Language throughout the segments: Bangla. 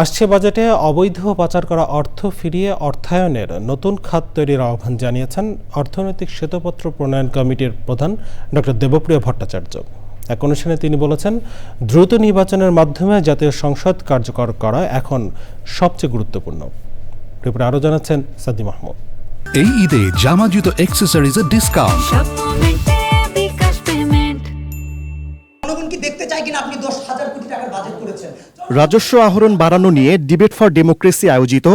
আসছে বাজেটে অবৈধ পাচার করা অর্থ ফিরিয়ে অর্থায়নের নতুন খাত তৈরির আহ্বান জানিয়েছেন অর্থনৈতিক শ্বেতপত্র প্রণয়ন কমিটির প্রধান ডক্টর দেবপ্রিয় ভট্টাচার্য। এক অনুষ্ঠানে তিনি বলেছেন দ্রুত নির্বাচনের মাধ্যমে জাতীয় সংসদ কার্যকর করা এখন সবচেয়ে গুরুত্বপূর্ণ। রিপোর্টে আরও জানাচ্ছেন সাদি মাহমুদ এই ঈদে জামা জুতো অ্যাক্সেসরিজের ডিসকাউন্ট কি দেখতে চায় কিনা আপনি দশ হাজার কোটি টাকার বাজেট করেছেন। রাজস্ব আহরণ বাড়ানো নিয়ে ডিবেট ফর ডেমোক্রেসি আয়োজিত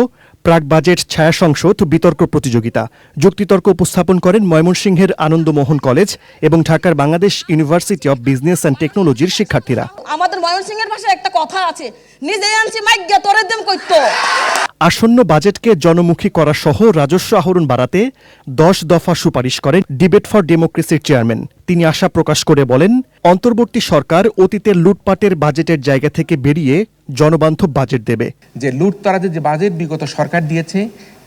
প্রাক বাজেট ছায়া সংসদ বিতর্ক প্রতিযোগিতা। যুক্তিতর্ক উপস্থাপন করেন ময়মনসিংহের আনন্দমোহন কলেজ এবং ঢাকার Bangladesh university of business and টেকনোলজির শিক্ষার্থীরা। আমাদের ময়মনসিংহের ভাষায় একটা কথা আছে নিজে আনছি মাইজ্ঞা তোরে দেম কইতো আসন্ন বাজেটকে জনমুখী করা সহ রাজস্ব আহরণ বাড়াতে দশ দফা সুপারিশ করেন ডিবেট ফর ডেমোক্রেসির চেয়ারম্যান। তিনি আশা প্রকাশ করে বলেন, অন্তর্বর্তী সরকার অতীতের লুটপাটের বাজেটের জায়গা থেকে বেরিয়ে জনবান্ধব বাজেট দেবে। যে লুটতারাজের যে বাজেট বিগত সরকার দিয়েছে,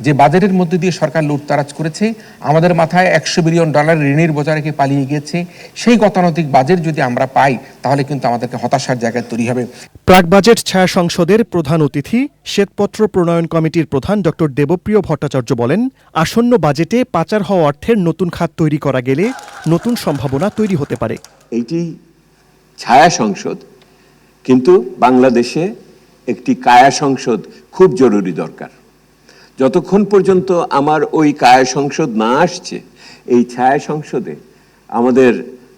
যে বাজেটের মধ্যে দিয়ে সরকার লুটতারাজ করেছে, আমাদের মাথায় একশো বিলিয়ন ডলার ঋণের বোঝা রেখে পালিয়ে গিয়েছে। সেই গতানৈতিক বাজেট যদি আমরা পাই, তাহলে কিন্তু আমাদেরকে হতাশার জায়গায় তৈরি হবে। প্রাক বাজেট ছায়া সংসদের প্রধান অতিথি, শ্বেতপত্র প্রণয়ন কমিটির প্রধান ড দেবপ্রিয় ভট্টাচার্য বলেন, আসন্ন বাজেটে পাচার হওয়া অর্থের নতুন খাত তৈরি করা গেলে নতুন সম্ভাবনা তৈরি হতে পারে। এইটি ছায়া সংসদ, কিন্তু বাংলাদেশে একটি কায়া সংসদ খুব জরুরি দরকার। যতক্ষণ পর্যন্ত আমার ওই কায়া সংসদ না আসছে, এই ছায়া সংসদে আমাদের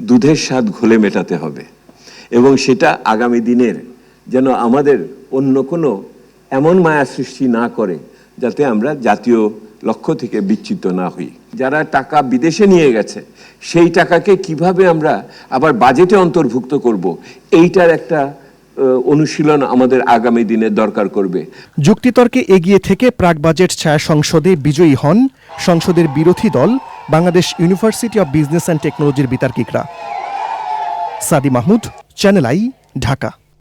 দুধের স্বাদ ঘোলে মেটাতে হবে এবং সেটা আগামী দিনের যেন আমাদের অন্য কোনো এমন মায়া সৃষ্টি না করে, যাতে আমরা জাতীয় লক্ষ্য থেকে বিচ্যুত না হই। যারা টাকা বিদেশে নিয়ে গেছে, সেই টাকাকে কীভাবে আমরা আবার বাজেটে অন্তর্ভুক্ত করব, এইটার একটা অনুশীলন আমাদের আগামী দিনে দরকার করবে। যুক্তিতর্কে এগিয়ে থেকে প্রাক বাজেট ছায়া সংসদে বিজয়ী হন সংসদের বিরোধী দল Bangladesh university of business and টেকনোলজির বিতার্কিকরা। Sadi Mahmud channel I Dhaka.